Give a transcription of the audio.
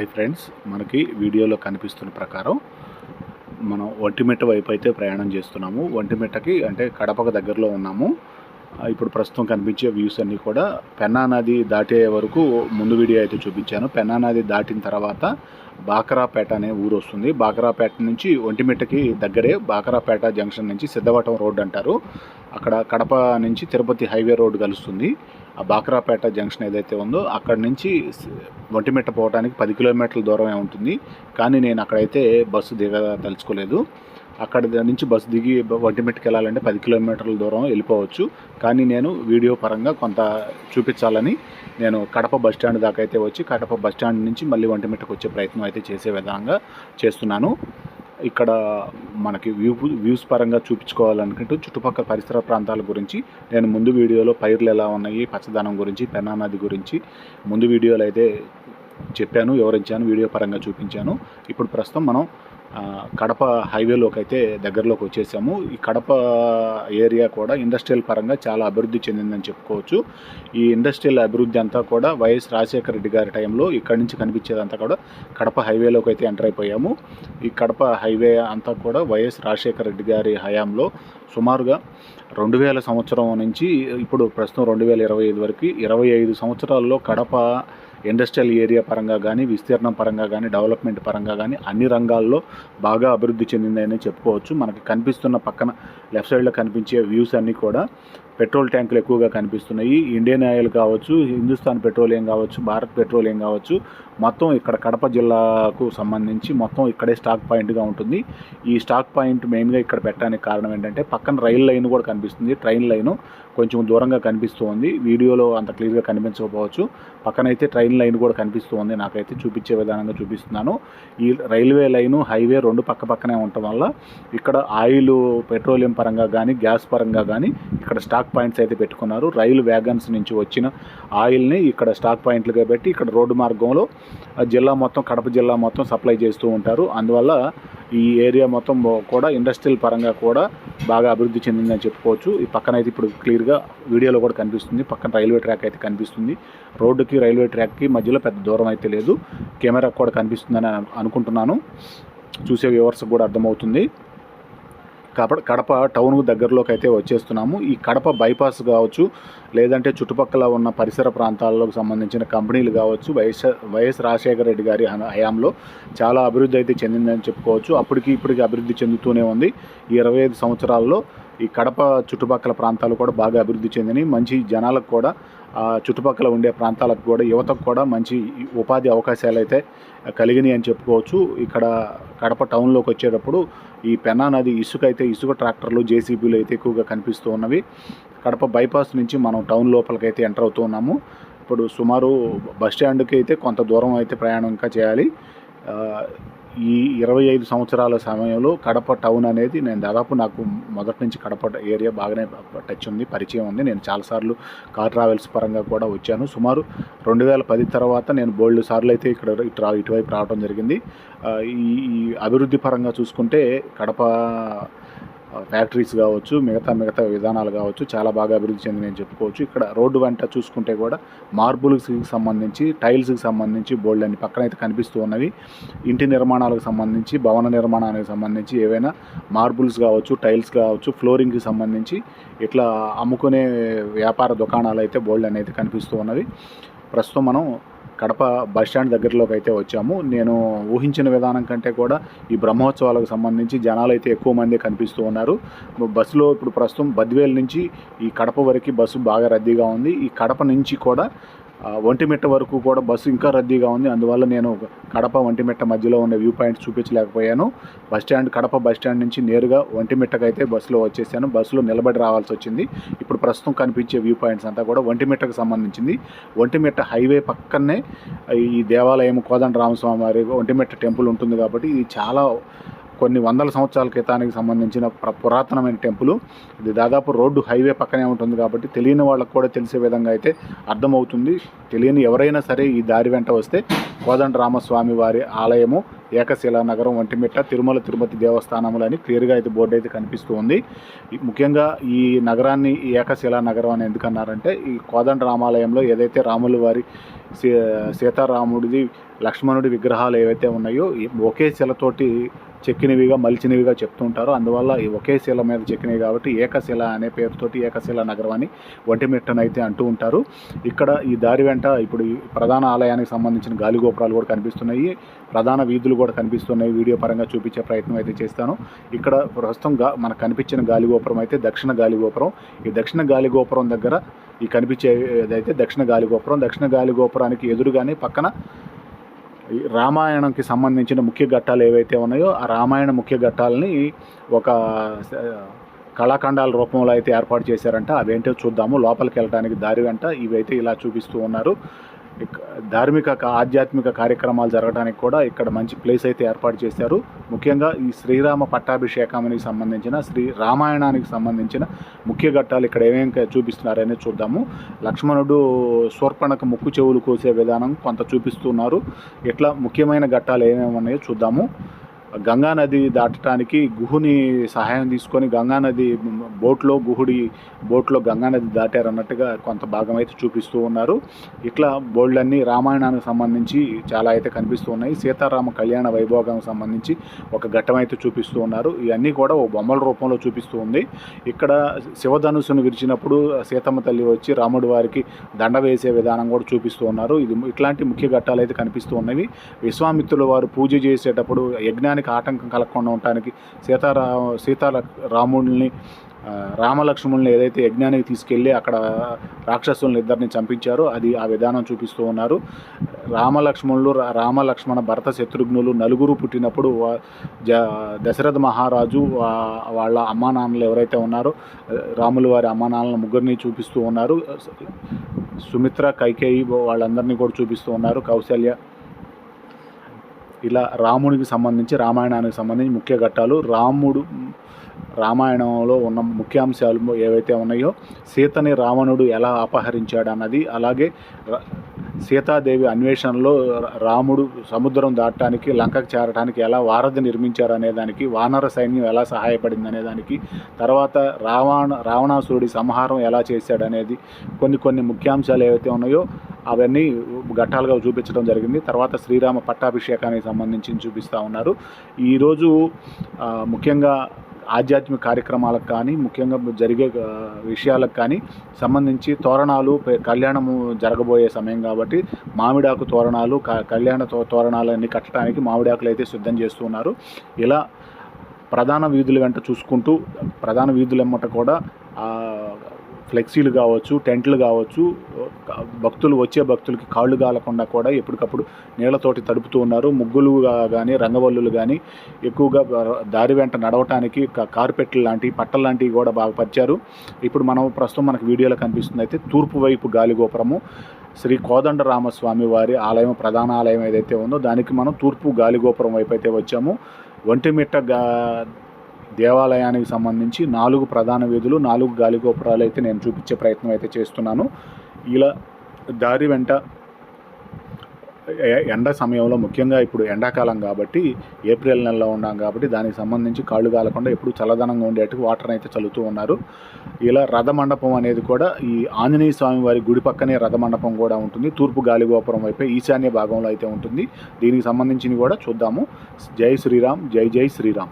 Hi friends మనకి వీడియోలో కనిపిస్తున్న ప్రకారం మనం ఒంటిమిట్ట వైపు అయితే ప్రయాణం చేస్తున్నాము. ఒంటిమిట్టకి అంటే కడపకు దగ్గరలో ఉన్నాము. ఇప్పుడు ప్రస్తుతం కనిపించే వ్యూస్ అన్నీ కూడా పెన్నా నది దాటే వరకు ముందు వీడియో అయితే చూపించాను. పెన్నా నది దాటిన తర్వాత బాకరాపేట అనే ఊరు వస్తుంది. బాకరాపేట నుంచి ఒంటిమిట్టకి దగ్గరే బాకరాపేట జంక్షన్ నుంచి సిద్ధవటం రోడ్ అంటారు. అక్కడ కడప నుంచి తిరుపతి హైవే రోడ్ కలుస్తుంది. ఆ బాక్రాపేట జంక్షన్ ఏదైతే ఉందో అక్కడ నుంచి ఒంటిమిట్ట పోవడానికి పది కిలోమీటర్ల దూరమే ఉంటుంది. కానీ నేను అక్కడైతే బస్సు దిగ తలుచుకోలేదు. అక్కడ నుంచి బస్సు దిగి ఒంటిమిట్టకి వెళ్ళాలంటే పది కిలోమీటర్ల దూరం వెళ్ళిపోవచ్చు. కానీ నేను వీడియో పరంగా కొంత చూపించాలని నేను కడప బస్ స్టాండ్ దాకా అయితే వచ్చి కడప బస్ స్టాండ్ నుంచి మళ్ళీ ఒంటిమిట్టకు వచ్చే ప్రయత్నం అయితే చేసే విధంగా చేస్తున్నాను. ఇక్కడ మనకి వ్యూ వ్యూస్ పరంగా చూపించుకోవాలనుకుంటూ చుట్టుపక్కల పరిసర ప్రాంతాల గురించి నేను ముందు వీడియోలో పైర్లు ఎలా ఉన్నాయి పచ్చదనం గురించి పెన్నా నది గురించి ముందు వీడియోలో అయితే చెప్పాను వివరించాను వీడియో పరంగా చూపించాను. ఇప్పుడు ప్రస్తుతం మనం కడప హైవేలోకి అయితే దగ్గరలోకి వచ్చేసాము. ఈ కడప ఏరియా కూడా ఇండస్ట్రియల్ పరంగా చాలా అభివృద్ధి చెందిందని చెప్పుకోవచ్చు. ఈ ఇండస్ట్రియల్ అభివృద్ధి అంతా కూడా వైఎస్ రాజశేఖర రెడ్డి గారి టైంలో ఇక్కడ నుంచి కనిపించేదంతా కూడా కడప హైవేలోకి అయితే ఎంటర్ అయిపోయాము. ఈ కడప హైవే అంతా కూడా వైఎస్ రాజశేఖర రెడ్డి గారి హయాంలో సుమారుగా రెండు వేల సంవత్సరం నుంచి ఇప్పుడు ప్రస్తుతం రెండు వేల ఇరవై ఐదు వరకు ఇరవై ఐదు సంవత్సరాల్లో కడప ఇండస్ట్రియల్ ఏరియా పరంగా కానీ విస్తీర్ణం పరంగా కానీ డెవలప్మెంట్ పరంగా కానీ అన్ని రంగాల్లో బాగా అభివృద్ధి చెందిందని చెప్పుకోవచ్చు. మనకి కనిపిస్తున్న పక్కన లెఫ్ట్ సైడ్లో కనిపించే వ్యూస్ అన్నీ కూడా పెట్రోల్ ట్యాంకులు ఎక్కువగా కనిపిస్తున్నాయి. ఇండియన్ ఆయిల్ కావచ్చు హిందుస్థాన్ పెట్రోలియం కావచ్చు భారత్ పెట్రోలియం కావచ్చు మొత్తం ఇక్కడ కడప జిల్లాకు సంబంధించి మొత్తం ఇక్కడే స్టాక్ పాయింట్గా ఉంటుంది. ఈ స్టాక్ పాయింట్ మెయిన్గా ఇక్కడ పెట్టడానికి కారణం ఏంటంటే పక్కన రైల్ లైన్ కూడా కనిపిస్తుంది ట్రైన్ లైన్ కొంచెం దూరంగా కనిపిస్తుంది. వీడియోలో అంత క్లియర్గా కనిపించకపోవచ్చు. పక్కనైతే ట్రైన్ లైన్ కూడా కనిపిస్తుంది. నాకైతే చూపించే విధానంగా చూపిస్తున్నాను. ఈ రైల్వే లైను హైవే రెండు పక్క పక్కనే ఉండటం వల్ల ఇక్కడ ఆయిల్ పెట్రోలియం పరంగా కానీ గ్యాస్ పరంగా కానీ ఇక్కడ స్టాక్ పాయింట్స్ అయితే పెట్టుకున్నారు. రైలు వ్యాగన్స్ నుంచి వచ్చిన ఆయిల్ని ఇక్కడ స్టాక్ పాయింట్లుగా పెట్టి ఇక్కడ రోడ్డు మార్గంలో జిల్లా మొత్తం కడప జిల్లా మొత్తం సప్లై చేస్తూ ఉంటారు. అందువల్ల ఈ ఏరియా మొత్తం కూడా ఇండస్ట్రియల్ పరంగా కూడా బాగా అభివృద్ధి చెందిందని చెప్పుకోవచ్చు. ఈ పక్కన అయితే ఇప్పుడు క్లియర్గా వీడియోలో కూడా కనిపిస్తుంది. పక్కన రైల్వే ట్రాక్ అయితే కనిపిస్తుంది. రోడ్డుకి రైల్వే ట్రాక్కి మధ్యలో పెద్ద దూరం అయితే లేదు. కెమెరా కూడా కనిపిస్తుందని అనుకుంటున్నాను. చూసే వ్యూవర్స్ కూడా అర్థమవుతుంది. కడప కడప టౌన్ దగ్గరలోకి అయితే వచ్చేస్తున్నాము. ఈ కడప బైపాస్ కావచ్చు లేదంటే చుట్టుపక్కల ఉన్న పరిసర ప్రాంతాలకు సంబంధించిన కంపెనీలు కావచ్చు వైఎస్ వైఎస్ రాజశేఖర రెడ్డి గారి హయాంలో చాలా అభివృద్ధి అయితే చెందిందని చెప్పుకోవచ్చు. అప్పటికి ఇప్పటికి అభివృద్ధి చెందుతూనే ఉంది. ఈ ఇరవై ఐదు సంవత్సరాల్లో ఈ కడప చుట్టుపక్కల ప్రాంతాలు కూడా బాగా అభివృద్ధి చెందినాయి. మంచి జనాలకు కూడా చుట్టుపక్కల ఉండే ప్రాంతాలకు కూడా యువతకు కూడా మంచి ఉపాధి అవకాశాలు అయితే కలిగినాయి అని చెప్పుకోవచ్చు. ఇక్కడ కడప టౌన్లోకి వచ్చేటప్పుడు ఈ పెన్నా నది ఇసుక అయితే ఇసుక ట్రాక్టర్లు జేసీబీలు అయితే ఎక్కువగా కనిపిస్తూ ఉన్నవి. కడప బైపాస్ నుంచి మనం టౌన్ లోపలికి అయితే ఎంటర్ అవుతూ ఉన్నాము. ఇప్పుడు సుమారు బస్ స్టాండ్కి అయితే కొంత దూరం అయితే ప్రయాణం ఇంకా చేయాలి. ఈ ఇరవై ఐదు సంవత్సరాల సమయంలో కడప టౌన్ అనేది నేను దాదాపు నాకు మొదటి నుంచి కడప ఏరియా బాగానే టచ్ ఉంది పరిచయం ఉంది. నేను చాలాసార్లు కార్ ట్రావెల్స్ పరంగా కూడా వచ్చాను. సుమారు రెండు వేల పది తర్వాత నేను బోల్డ్ సార్లు అయితే ఇక్కడ ఇటు ఇటువైపు రావడం జరిగింది. ఈ ఈ అభివృద్ధి పరంగా చూసుకుంటే కడప ఫ్యాక్టరీస్ కావచ్చు మిగతా మిగతా విధానాలు కావచ్చు చాలా బాగా అభివృద్ధి చెందినని చెప్పుకోవచ్చు. ఇక్కడ రోడ్డు వెంట చూసుకుంటే కూడా మార్బుల్స్కి సంబంధించి టైల్స్కి సంబంధించి బోల్డ్ అని పక్కన అయితే కనిపిస్తూ ఉన్నవి. ఇంటి నిర్మాణాలకు సంబంధించి భవన నిర్మాణానికి సంబంధించి ఏవైనా మార్బుల్స్ కావచ్చు టైల్స్ కావచ్చు ఫ్లోరింగ్కి సంబంధించి ఇట్లా అమ్ముకునే వ్యాపార దుకాణాలు అయితే బోల్డ్ అనేది కనిపిస్తూ ఉన్నవి. ప్రస్తుతం మనం కడప బస్ స్టాండ్ దగ్గరలోకి అయితే వచ్చాము. నేను ఊహించిన విధానం కంటే కూడా ఈ బ్రహ్మోత్సవాలకు సంబంధించి జనాలు అయితే ఎక్కువ మంది కనిపిస్తూ ఉన్నారు. బస్సులో ఇప్పుడు ప్రస్తుతం బద్వేల్ నుంచి ఈ కడప వరకు బస్సు బాగా రద్దీగా ఉంది. ఈ కడప నుంచి కూడా ఒంటిమిట్ట వరకు కూడా బస్సు ఇంకా రద్దీగా ఉంది. అందువల్ల నేను కడప ఒంటిమిట్ట మధ్యలో ఉన్న view point చూపించలేకపోయాను. Bus stand Kadapa bus stand నుంచి నేరుగా ఒంటిమిట్టకైతే బస్సులో వచ్చేసాను. బస్సులో నిలబడి రావాల్సి వచ్చింది. ఇప్పుడు ప్రస్తుతం కనిపించే వ్యూ పాయింట్స్ అంతా కూడా ఒంటిమిట్టకు సంబంధించింది. ఒంటిమిట్ట హైవే పక్కనే ఈ దేవాలయం కోదండ రామస్వామి వారి ఒంటిమిట్ట టెంపుల్ ఉంటుంది కాబట్టి ఇది చాలా కొన్ని వందల సంవత్సరాల క్రితానికి సంబంధించిన పురాతనమైన టెంపుల్. ఇది దాదాపు రోడ్డు హైవే పక్కనే ఉంటుంది కాబట్టి తెలియని వాళ్ళకు కూడా తెలిసే విధంగా అయితే అర్థమవుతుంది. తెలియని ఎవరైనా సరే ఈ దారి వెంట వస్తే కోదండ రామస్వామి వారి ఆలయము ఏకశిలా నగరం వంటిమిట్ట తిరుమల తిరుపతి దేవస్థానములు అని క్లియర్గా అయితే బోర్డు అయితే కనిపిస్తూ ఉంది. ముఖ్యంగా ఈ నగరాన్ని ఏకశిలా నగరం అని ఎందుకన్నారంటే ఈ కోదండ రామాలయంలో ఏదైతే రాముల వారి సీ సీతారాముడిది లక్ష్మణుడి విగ్రహాలు ఏవైతే ఉన్నాయో ఒకే శిలతోటి చెక్కినవిగా మలిచినవిగా చెప్తుంటారు అందువల్ల ఈ ఒకే శిల మీద చెక్కినవి కాబట్టి ఏకశిల అనే పేరుతోటి ఏకశిల నగరం అని ఒంటిమిట్టనైతే అంటూ ఉంటారు. ఇక్కడ ఈ దారి వెంట ఇప్పుడు ఈ ప్రధాన ఆలయానికి సంబంధించిన గాలి గోపురాలు కూడా కనిపిస్తున్నాయి. ప్రధాన వీధులు కూడా కనిపిస్తున్నాయి. వీడియో పరంగా చూపించే ప్రయత్నం అయితే చేస్తాను. ఇక్కడ ప్రస్తుతం మనకు కనిపించిన గాలి గోపురం అయితే దక్షిణ గాలి గోపురం. ఈ దక్షిణ గాలి గోపురం దగ్గర ఈ కనిపించేదైతే దక్షిణ గాలి గోపురం. దక్షిణ గాలి గోపురానికి ఎదురుగానే పక్కన రామాయణంకి సంబంధించిన ముఖ్య ఘట్టాలు ఏవైతే ఉన్నాయో ఆ రామాయణ ముఖ్య ఘట్టాలని ఒక కళాఖండాల రూపంలో అయితే ఏర్పాటు చేశారంట. అవేంటో చూద్దాము. లోపలికి వెళ్ళడానికి దారి వెంట ఇవైతే ఇలా చూపిస్తూ ఉన్నారు. ధార్మిక ఆధ్యాత్మిక కార్యక్రమాలు జరగడానికి కూడా ఇక్కడ మంచి ప్లేస్ అయితే ఏర్పాటు చేశారు. ముఖ్యంగా ఈ శ్రీరామ పట్టాభిషేకానికి సంబంధించిన శ్రీ రామాయణానికి సంబంధించిన ముఖ్య ఘట్టాలు ఇక్కడ ఏమేమి చూపిస్తున్నారనే చూద్దాము. లక్ష్మణుడు స్వర్పణకు ముక్కు చెవులు కోసే విధానం కొంత చూపిస్తున్నారు. ఇట్లా ముఖ్యమైన ఘట్టాలు ఏమేమి ఉన్నాయో చూద్దాము. గంగా నది దాటడానికి గుహుని సహాయం తీసుకొని గంగా నది బోట్లో గుహుడి బోట్లో గంగా నది దాటారన్నట్టుగా కొంత భాగం అయితే చూపిస్తూ ఉన్నారు. ఇట్లా బోల్డ్లన్నీ రామాయణానికి సంబంధించి చాలా అయితే కనిపిస్తూ ఉన్నాయి. సీతారామ కళ్యాణ వైభోగానికి సంబంధించి ఒక ఘట్టం అయితే చూపిస్తూ ఉన్నారు. ఇవన్నీ కూడా ఓ బొమ్మల రూపంలో చూపిస్తూ ఉంది. ఇక్కడ శివధనుసును విరిచినప్పుడు సీతమ్మ తల్లి వచ్చి రాముడి వారికి దండ వేసే విధానం కూడా చూపిస్తూ ఉన్నారు. ఇది ఇట్లాంటి ముఖ్య ఘట్టాలు అయితే కనిపిస్తూ ఉన్నవి. విశ్వామిత్రుల వారు పూజ చేసేటప్పుడు యజ్ఞానికి ఆటంకం కలగకుండా ఉండటానికి సీతారా సీతాల రాముడిని రామలక్ష్మణుల్ని ఏదైతే యజ్ఞానికి తీసుకెళ్ళి అక్కడ రాక్షసుల్ని ఇద్దరిని చంపించారో అది ఆ విధానం చూపిస్తూ ఉన్నారు. రామలక్ష్మణులు రా- రామలక్ష్మణ భరత శత్రుఘ్నులు నలుగురు పుట్టినప్పుడు జ దశరథ మహారాజు వాళ్ళ అమ్మా నాన్నలు ఎవరైతే ఉన్నారో రాములు వారి అమ్మా నాన్నల ముగ్గురిని చూపిస్తూ ఉన్నారు. సుమిత్ర కైకేయి వాళ్ళందరినీ కూడా చూపిస్తూ ఉన్నారు. కౌశల్య ఇలా రామునికి సంబంధించి రామాయణానికి సంబంధించి ముఖ్య ఘట్టాలు రాముడు రామాయణంలో ఉన్న ముఖ్యాంశాలు ఏవైతే ఉన్నాయో సీతని రావణుడు ఎలా అపహరించాడు అన్నది అలాగే సీతాదేవి అన్వేషణలో రాముడు సముద్రం దాటడానికి లంకకు చేరడానికి ఎలా వారధి నిర్మించారు అనేదానికి వానర సైన్యం ఎలా సహాయపడింది అనేదానికి తర్వాత రావణ రావణాసురుడి సంహారం ఎలా చేశాడు అనేది కొన్ని కొన్ని ముఖ్యాంశాలు ఏవైతే ఉన్నాయో అవన్నీ ఘట్టాలుగా చూపించడం జరిగింది. తర్వాత శ్రీరామ పట్టాభిషేకానికి సంబంధించి చూపిస్తూ ఉన్నారు. ఈరోజు ముఖ్యంగా ఆధ్యాత్మిక కార్యక్రమాలకు కానీ ముఖ్యంగా జరిగే విషయాలకు కానీ సంబంధించి తోరణాలు కళ్యాణము జరగబోయే సమయం కాబట్టి మామిడాకు తోరణాలు క- కళ్యాణ తో తోరణాలన్నీ కట్టడానికి మామిడాకులు అయితే సిద్ధం చేస్తున్నారు ఇలా ప్రధాన వీధుల వెంట చూసుకుంటూ ప్రధాన వీధుల వెంట కూడా ఫ్లెక్సీలు కావచ్చు టెంట్లు కావచ్చు భక్తులు వచ్చే భక్తులకి కాళ్ళు కాలకుండా కూడా ఎప్పటికప్పుడు నీళ్ళతోటి తడుపుతూ ఉన్నారు. ముగ్గులు కానీ రంగవల్లులు కానీ ఎక్కువగా దారి వెంట నడవటానికి క- కార్పెట్లు లాంటివి పట్టలు లాంటివి కూడా బాగా పరిచారు. ఇప్పుడు మనం ప్రస్తుతం మనకు వీడియోలో కనిపిస్తుంది అయితే తూర్పు వైపు గాలిగోపురము శ్రీ కోదండ రామస్వామి వారి ఆలయం ప్రధాన ఆలయం ఏదైతే ఉందో దానికి మనం తూర్పు గాలిగోపురం వైపు అయితే వచ్చాము. ఒంటిమిట్ట గా దేవాలయానికి సంబంధించి నాలుగు ప్రధాన వీధులు నాలుగు గాలిగోపురాలు అయితే నేను చూపించే ప్రయత్నం అయితే చేస్తున్నాను. ఇలా దారి వెంట ఎండ సమయంలో ముఖ్యంగా ఇప్పుడు ఎండాకాలం కాబట్టి ఏప్రిల్ నెలలో ఉన్నాం కాబట్టి దానికి సంబంధించి కాళ్ళు కాలకుండా ఎప్పుడు చల్లదనంగా ఉండేట్టు వాటర్ అయితే చల్లుతూ ఉన్నారు. ఇలా రథ మండపం అనేది కూడా ఈ ఆంజనేయ స్వామి వారి గుడి పక్కనే రథ మండపం కూడా ఉంటుంది. తూర్పు గాలిగోపురం వైపే ఈశాన్య భాగంలో అయితే ఉంటుంది. దీనికి సంబంధించినవి కూడా చూద్దాము. జై శ్రీరామ్ జై జై శ్రీరామ్.